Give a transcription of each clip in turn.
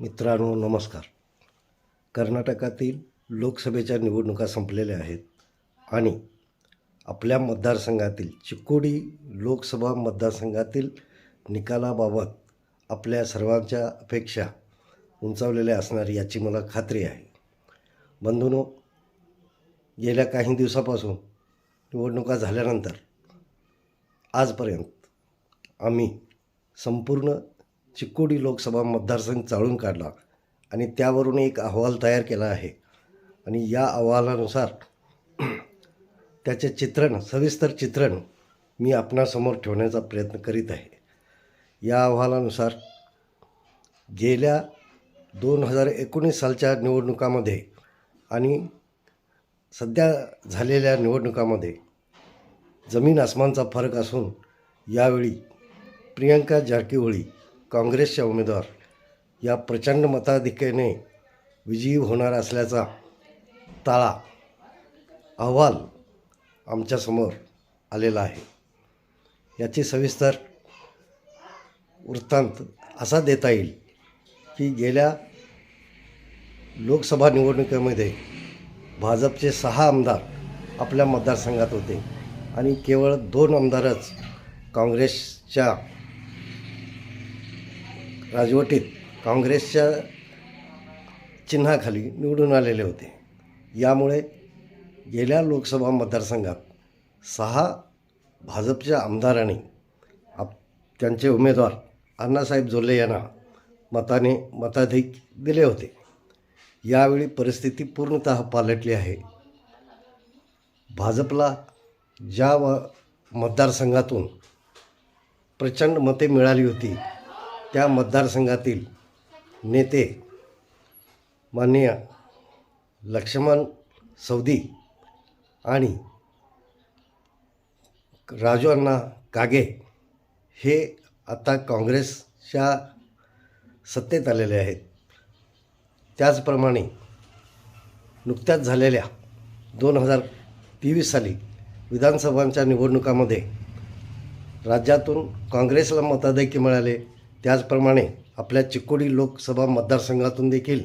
मित्रांनो नमस्कार. कर्नाटकातील लोकसभेच्या निवडणुका संपलेल्या आहेत आणि आपल्या मतदारसंघातील चिकोडी लोकसभा मतदारसंघातील निकालाबाबत आपल्या सर्वांच्या अपेक्षा उंचावलेल्या असणार याची मला खात्री आहे. बंधूनो गेल्या काही दिवसापासून निवडणुका झाल्यानंतर आजपर्यंत आम्ही संपूर्ण चिक्कोडी लोकसभा मतदारसंघ चाळून काढला आणि त्यावरून एक अहवाल तयार केला आहे. आणि या अहवालानुसार त्याचे चित्रण सविस्तर चित्रण मी आपणासमोर ठेवण्याचा प्रयत्न करीत आहे. या अहवालानुसार गेल्या दोन हजार एकोणीस सालच्या निवडणुकामध्ये आणि सध्या झालेल्या निवडणुकामध्ये जमीन आसमानचा फरक असून यावेळी प्रियंका जारकिहोळी काँग्रेसच्या उमेदवार या प्रचंड मताधिक्याने विजयी होणार असल्याचा ताळा अहवाल आमच्यासमोर आलेला आहे. याची सविस्तर वृत्तांत असा देता येईल की गेल्या लोकसभा निवडणुकीमध्ये भाजपचे सहा आमदार आपल्या मतदारसंघात होते आणि केवळ दोन आमदारच काँग्रेसच्या राजवटीत काँग्रेसच्या चिन्हाखाली निवडून आलेले होते. यामुळे गेल्या लोकसभा मतदारसंघात सहा भाजपच्या आमदारांनी आप त्यांचे उमेदवार अण्णासाहेब जोल्ले यांना मताने मताधिक दिले होते. यावेळी परिस्थिती पूर्णतः पालटली आहे. भाजपला ज्या व मतदारसंघातून प्रचंड मते मिळाली होती त्या मतदारसंघातील नेते माननीय लक्ष्मण सौदी आणि राजू अण्णा कागे हे आता काँग्रेसच्या सत्तेत आलेले आहेत. त्याचप्रमाणे नुकत्याच झालेल्या दोन हजार तेवीस साली विधानसभांच्या निवडणुकामध्ये राज्यातून काँग्रेसला मताधिक्य मिळाले. त्याचप्रमाणे आपल्या चिकोडी लोकसभा मतदारसंघातून देखील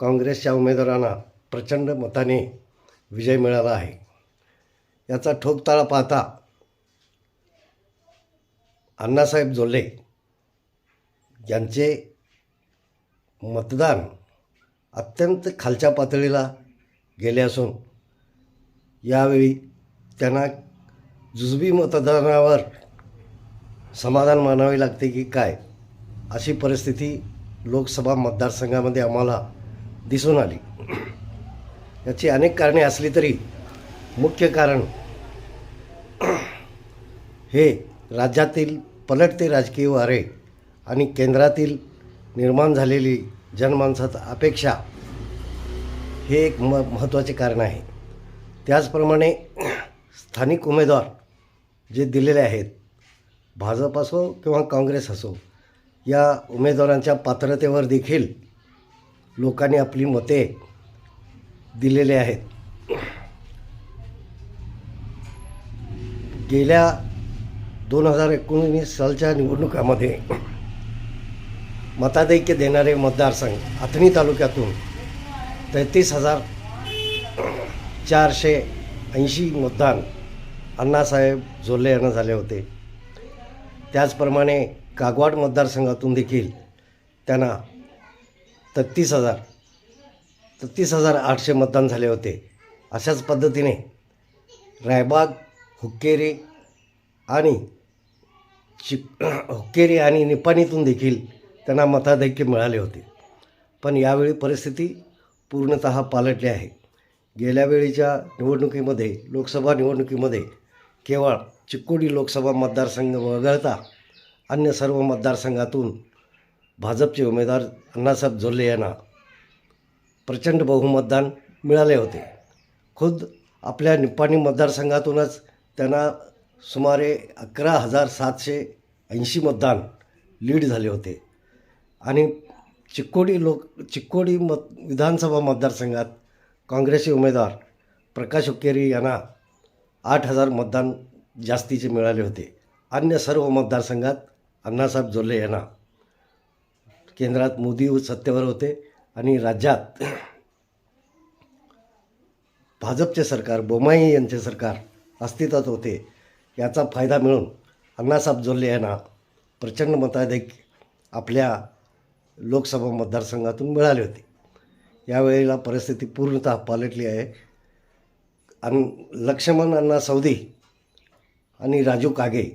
काँग्रेसच्या उमेदवारांना प्रचंड मताने विजय मिळाला आहे. याचा ठोकताळा पाहता अण्णासाहेब जोल्ले यांचे मतदान अत्यंत खालच्या पातळीला गेले असून यावेळी त्यांना जुजबी मतदानावर समाधान मानावे लागते की काय? अशी परिस्थिती लोकसभा मतदारसंघामध्ये आम्हाला दिसून आली. याची अनेक कारणे असली तरी मुख्य कारण हे राज्यातील पलटते राजकीय वारे आणि केंद्रातील निर्माण झालेली जनमानसात अपेक्षा हे एक म महत्त्वाचे कारण आहे. त्याचप्रमाणे स्थानिक उमेदवार जे दिलेले आहेत भाजप असो किंवा काँग्रेस असो या उमेदवारांच्या पात्रतेवर देखील लोकांनी आपली मते दिलेले आहेत. गेल्या दोन हजार एकोणीस सालच्या निवडणुकामध्ये मतादैक्य देणारे मतदारसंघ अथणी तालुक्यातून तेहतीस हजार चारशे ऐंशी मतदान अण्णासाहेब झोले यांना झाले होते. त्याचप्रमाणे कागवाड मतदारसंघातून देखील त्यांना तत्तीस हजार तत्तीस हजार आठशे मतदान झाले होते. अशाच पद्धतीने रायबाग हुक्केरी आणि चिक हुक्केरी आणि निपाणीतून देखील त्यांना मताधिक्य मिळाले होते. पण यावेळी परिस्थिती पूर्णत पालटली आहे. गेल्या वेळीच्या निवडणुकीमध्ये लोकसभा निवडणुकीमध्ये केवळ चिक्कोडी लोकसभा मतदारसंघ वगळता अन्य सर्व मतदारसंघातून भाजपचे उमेदवार अण्णासाहेब झोले यांना प्रचंड बहुमतदान मिळाले होते. खुद आपल्या निप्पाणी मतदारसंघातूनच त्यांना सुमारे अकरा हजार सातशे ऐंशी मतदान लीड झाले होते. आणि चिक्कोडी लोक चिक्कोडी मत विधानसभा मतदारसंघात काँग्रेसचे उमेदवार प्रकाश हुक्केरी यांना आठ हजार मतदान जास्तीचे मिळाले होते. अन्य सर्व मतदारसंघात अण्णासाहेब जोल्ले यांना केंद्रात मोदी सत्तेवर होते आणि राज्यात भाजपचे सरकार बोमाई यांचे सरकार अस्तित्वात होते याचा फायदा मिळून अण्णासाहेब जोल्ले यांना प्रचंड मताधिक आपल्या लोकसभा मतदारसंघातून मिळाले होते. यावेळेला परिस्थिती पूर्णतः पालटली आहे. अन लक्ष्मण अण्णा सौदी आणि राजू कागे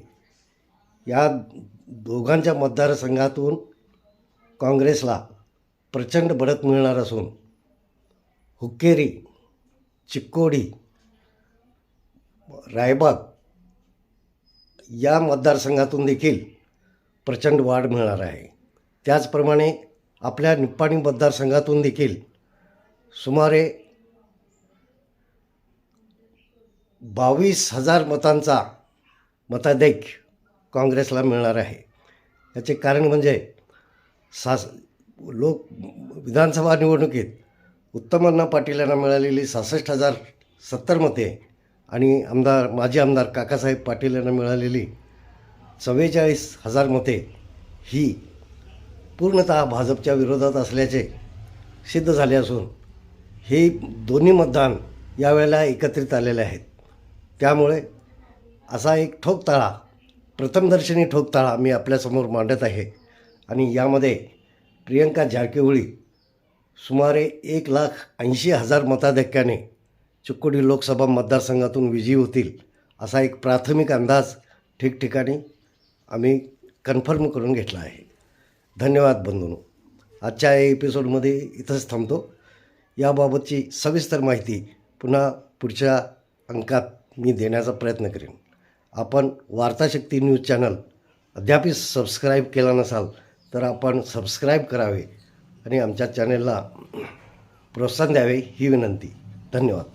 या दोघांच्या मतदारसंघातून काँग्रेसला प्रचंड बढत मिळणार असून हुक्केरी चिक्कोडी रायबाग या मतदारसंघातून देखील प्रचंड वाढ मिळणार आहे. त्याचप्रमाणे आपल्या निप्पाणी मतदारसंघातून देखील सुमारे बावीस हजार मतांचा मताधिक काँग्रेसला मिळणार आहे. याचे कारण म्हणजे सास लोक विधानसभा निवडणुकीत उत्तमण्णा पाटील यांना मिळालेली सहासष्ट हजार सत्तर मते आणि आमदार माजी आमदार काकासाहेब पाटील यांना मिळालेली चव्वेचाळीस हजार मते ही पूर्णतः भाजपच्या विरोधात असल्याचे सिद्ध झाले असून हे दोन्ही मतदान यावेळेला एकत्रित आलेले आहेत. त्यामुळे असा एक ठोकताळा प्रथमदर्शनी ठोकताळा मी आपल्यासमोर मांडत आहे. आणि यामध्ये प्रियंका जारकिहोळी सुमारे एक लाख ऐंशी हजार मताधिक्याने चिक्कोडी लोकसभा मतदारसंघातून विजयी होतील असा एक प्राथमिक अंदाज ठिकठिकाणी आम्ही कन्फर्म करून घेतला आहे. धन्यवाद बंधूनो. आजच्या या एपिसोडमध्ये इथंच थांबतो. याबाबतची सविस्तर माहिती पुन्हा पुढच्या अंकात मी देण्याचा प्रयत्न करेन. आपण वार्ताशक्ती न्यूज चॅनल अद्यापही सबस्क्राईब केला नसाल तर आपण सबस्क्राईब करावे आणि आमच्या चॅनेलला प्रोत्साहन द्यावे ही विनंती. धन्यवाद.